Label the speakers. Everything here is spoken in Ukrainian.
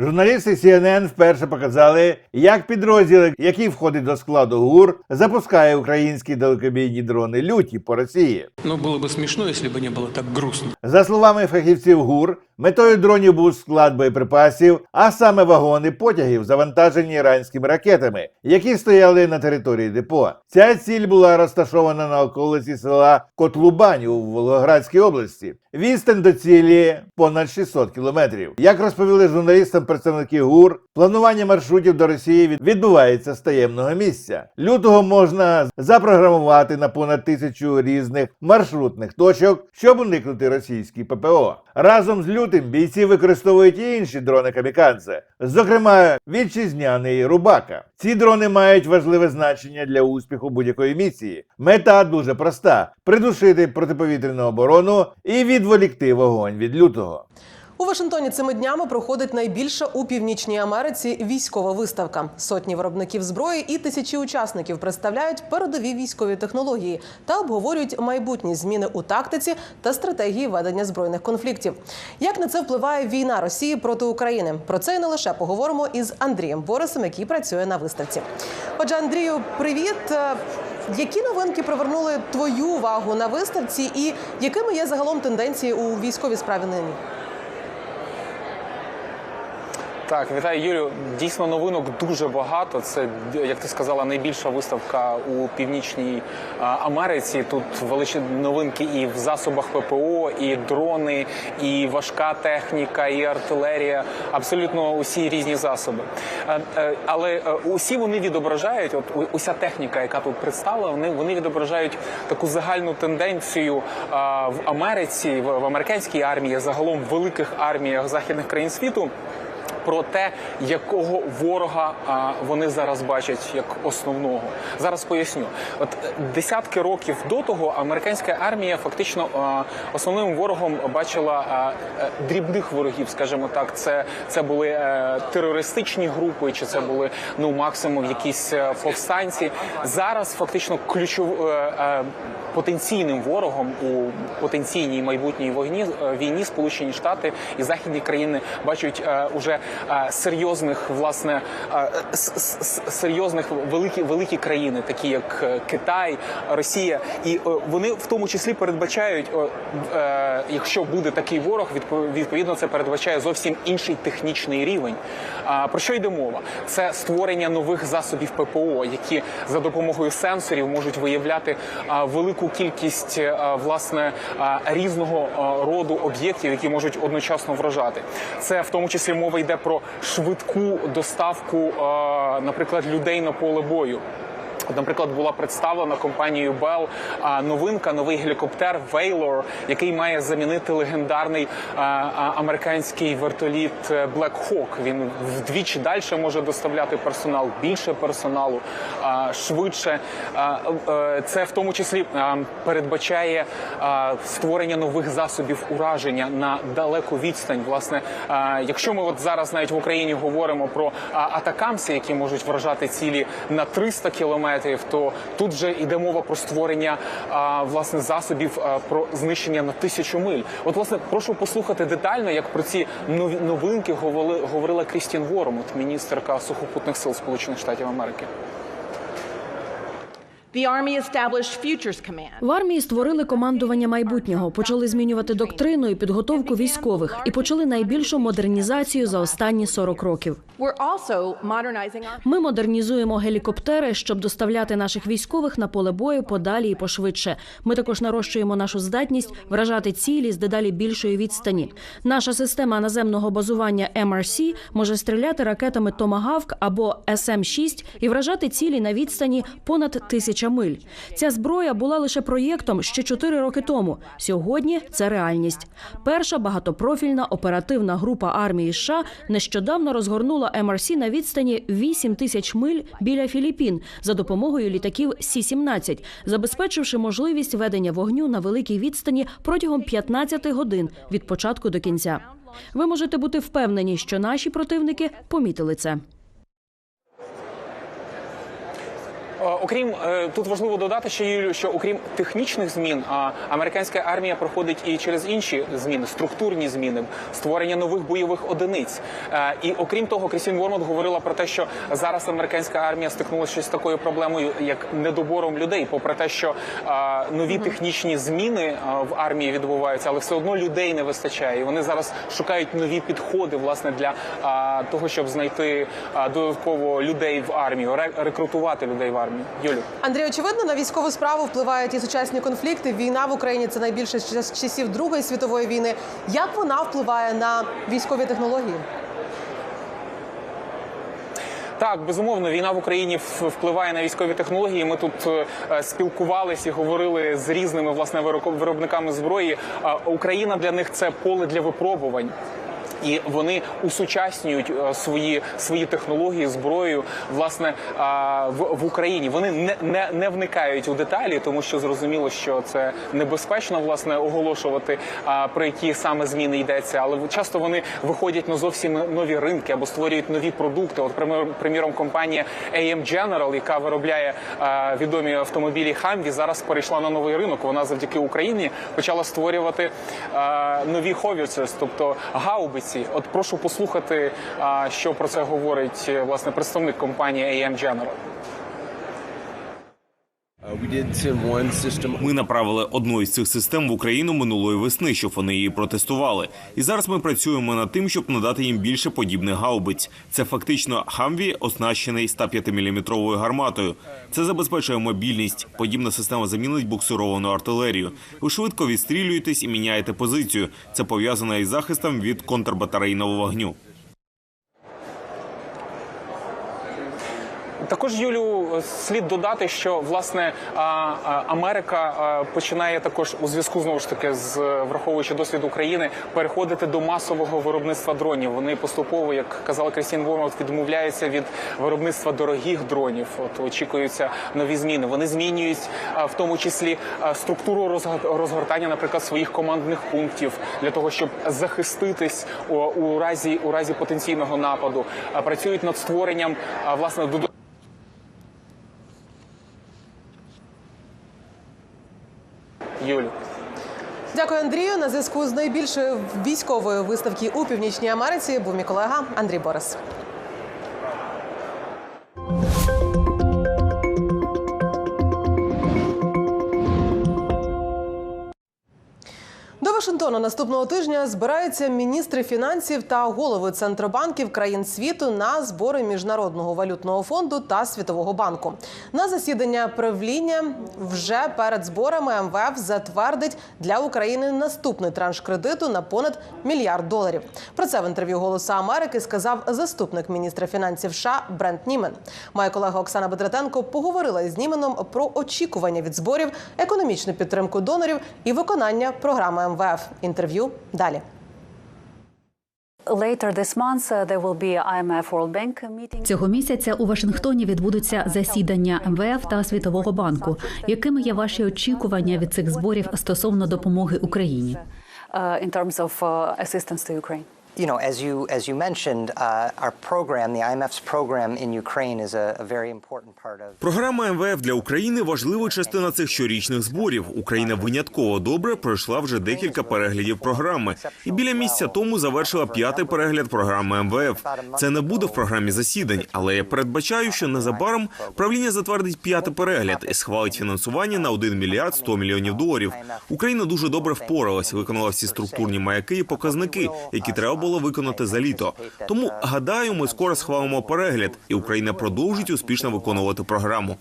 Speaker 1: Журналісти CNN вперше показали, як підрозділ, який входить до складу ГУР, запускає українські далекобійні дрони люті по Росії.
Speaker 2: Но было бы смешно, если бы не было так грустно.
Speaker 1: За словами фахівців ГУР, метою дронів був склад боєприпасів, а саме вагони потягів, завантажені іранськими ракетами, які стояли на території депо. Ця ціль була розташована на околиці села Котлубань у Волгоградській області. Відстань до цілі понад 600 кілометрів. Як розповіли журналістам представники ГУР, планування маршрутів до Росії відбувається з таємного місця. Лютого можна запрограмувати на понад тисячу різних маршрутних точок, щоб уникнути російські ППО. Разом з лютим бійці використовують і інші дрони камікадзе, зокрема вітчизняний Рубака. Ці дрони мають важливе значення для успіху будь-якої місії. Мета дуже проста: придушити протиповітряну оборону і відволікти вогонь від лютого.
Speaker 3: У Вашингтоні цими днями проходить найбільша у північній Америці військова виставка. Сотні виробників зброї і тисячі учасників представляють передові військові технології та обговорюють майбутні зміни у тактиці та стратегії ведення збройних конфліктів. Як на це впливає війна Росії проти України? Про це і не лише поговоримо із Андрієм Борисом, який працює на виставці. Отже, Андрію, привіт. Е, Які новинки привернули твою увагу на виставці, і якими є загалом тенденції у військовій справі нині?
Speaker 4: Так, вітаю Юлю. Дійсно, новинок дуже багато. Це, як ти сказала, найбільша виставка у північній Америці. Тут величезні новинки і в засобах ППО, і дрони, і важка техніка, і артилерія. Абсолютно усі різні засоби. Е, Але е, усі вони відображають, от уся техніка, яка тут представлена, вони, вони відображають таку загальну тенденцію в Америці, в американській армії, загалом в великих арміях західних країн світу про те, якого ворога вони зараз бачать як основного. Зараз поясню. От е, десятки років до того американська армія фактично основним ворогом бачила е, дрібних ворогів, скажімо так. Це, це були е, терористичні групи, чи це були ну максимум якісь повстанці. Зараз фактично ключов потенційним ворогом у потенційній майбутній війні, е, війні Сполучені Штати і західні країни бачать уже серйозних власне е, серйозних великі великі країни, такі як е, Китай, Росія, і е, вони в тому числі передбачають, е, е, якщо буде такий ворог, відповідно це передбачає зовсім інший технічний рівень. Про що йде мова? Це створення нових засобів ППО, які за допомогою сенсорів можуть виявляти велику кількість власне різного роду об'єктів, які можуть одночасно вражати. Це в тому числі мова йде про швидку доставку, наприклад, людей на поле бою. Наприклад, була представлена компанією Bell новинка, новий гелікоптер Вейлор, який має замінити легендарний американський вертоліт е, Black Hawk. Він вдвічі далі може доставляти персонал, більше персоналу, швидше. Е, Це в тому числі передбачає створення нових засобів ураження на далеку відстань. Власне, якщо ми от зараз навіть в Україні говоримо про атакамси, які можуть вражати цілі на 300 кілометрів, то тут вже йде мова про створення а, власне засобів про знищення на тисячу миль. От власне прошу послухати детально, як про ці новинки говорила Крістін Гормут, міністерка сухопутних сил Сполучених Штатів Америки.
Speaker 5: В армії створили командування майбутнього, почали змінювати доктрину і підготовку військових і почали найбільшу модернізацію за останні 40 років. Ми модернізуємо гелікоптери, щоб доставляти наших військових на поле бою подалі і пошвидше. Ми також нарощуємо нашу здатність вражати цілі з дедалі більшої відстані. Наша система наземного базування MRC може стріляти ракетами Томагавк або СМ-6 і вражати цілі на відстані понад тисяча миль. Ця зброя була лише проєктом ще 4 роки тому. Сьогодні це реальність. Перша багатопрофільна оперативна група армії США нещодавно розгорнула МРС на відстані 8 тисяч миль біля Філіппін за допомогою літаків Сі-17, забезпечивши можливість ведення вогню на великій відстані протягом 15 годин від початку до кінця. Ви можете бути впевнені, що наші противники помітили це.
Speaker 4: Окрім е, тут важливо додати, що Юлію, що окрім технічних змін, американська армія проходить і через інші зміни, структурні зміни, створення нових бойових одиниць. Е, і окрім того, Крістін Вормот говорила про те, що зараз американська армія стикнулася з такою проблемою, як недобором людей, попри те, що е, нові технічні зміни е, в армії відбуваються, але все одно людей не вистачає. І вони зараз шукають нові підходи власне для е, того, щоб знайти е, додатково людей в армію, рекрутувати людей в армію. Юлю.
Speaker 3: Андрій, очевидно, на військову справу впливають і сучасні конфлікти. Війна в Україні це найбільше з часів Другої світової війни. Як вона впливає на військові технології?
Speaker 4: Так, безумовно, війна в Україні впливає на військові технології. Ми тут е, спілкувалися і говорили з різними власне виробниками зброї. Україна для них це поле для випробувань. І вони усучаснюють е, свої свої технології зброю власне е, в, в Україні. Вони не, не, не вникають у деталі, тому що зрозуміло, що це небезпечно власне оголошувати е, про які саме зміни йдеться. Але часто вони виходять на зовсім нові ринки або створюють нові продукти. От примір- приміром, компанія AM General, яка виробляє відомі автомобілі Humvee, зараз перейшла на новий ринок. Вона завдяки Україні почала створювати нові howitzers, тобто гаубиці. От прошу послухати, що про це говорить е, власне представник компанії AM General.
Speaker 6: Ми направили одну із цих систем в Україну минулої весни, щоб вони її протестували. І зараз ми працюємо над тим, щоб надати їм більше подібних гаубиць. Це фактично хамві, оснащений 105-мм гарматою. Це забезпечує мобільність. Подібна система замінить буксировану артилерію. Ви швидко відстрілюєтесь і міняєте позицію. Це пов'язано із захистом від контрбатарейного вогню.
Speaker 4: Також Юлю слід додати, що власне Америка починає також у зв'язку знову ж таки з враховуючи досвід України переходити до масового виробництва дронів. Вони поступово, як казала Крістін Вормот, відмовляються від виробництва дорогих дронів. От очікуються нові зміни. Вони змінюють в тому числі структуру розгортання, наприклад, своїх командних пунктів для того, щоб захиститись у, разі у разі потенційного нападу. Працюють над створенням власне додаткових Юлю.
Speaker 3: Дякую, Андрію. На зв'язку з найбільшою військовою виставки у Північній Америці був мій колега Андрій Борис. Вашингтона наступного тижня збираються міністри фінансів та голови центробанків країн світу на збори міжнародного валютного фонду та світового банку. На засідання правління вже перед зборами МВФ затвердить для України наступний транш кредиту на понад мільярд доларів. Про це в інтерв'ю Голоса Америки сказав заступник міністра фінансів США Брент Німен. Моя колега Оксана Бедратенко поговорила із Німеном про очікування від зборів, економічну підтримку донорів і виконання програми МВФ. Інтерв'ю далі.
Speaker 7: Later this month, uh, there will be IMF World Bank meeting.
Speaker 8: Цього місяця у Вашингтоні відбудуться засідання МВФ та Світового банку. Якими є ваші очікування від цих зборів стосовно допомоги Україні?
Speaker 7: uh, in terms of uh, assistance to Ukraine.
Speaker 9: You know, as you as you mentioned, uh, our program, the IMF's program in Ukraine, is a, a very important part of.
Speaker 6: Програма МВФ для України важлива частина цих щорічних зборів. Україна винятково добре пройшла вже декілька переглядів програми, і біля місяця тому завершила п'ятий перегляд програми МВФ. Це не буде в програмі засідань, але я передбачаю, що незабаром правління затвердить п'ятий перегляд і схвалить фінансування на 1 мільярд 100 мільйонів доларів. Україна дуже добре впоралась, виконала всі структурні маяки і показники, які треба було виконати за літо. Тому гадаю, ми скоро схвалимо перегляд, і Україна продовжить успішно виконувати програму.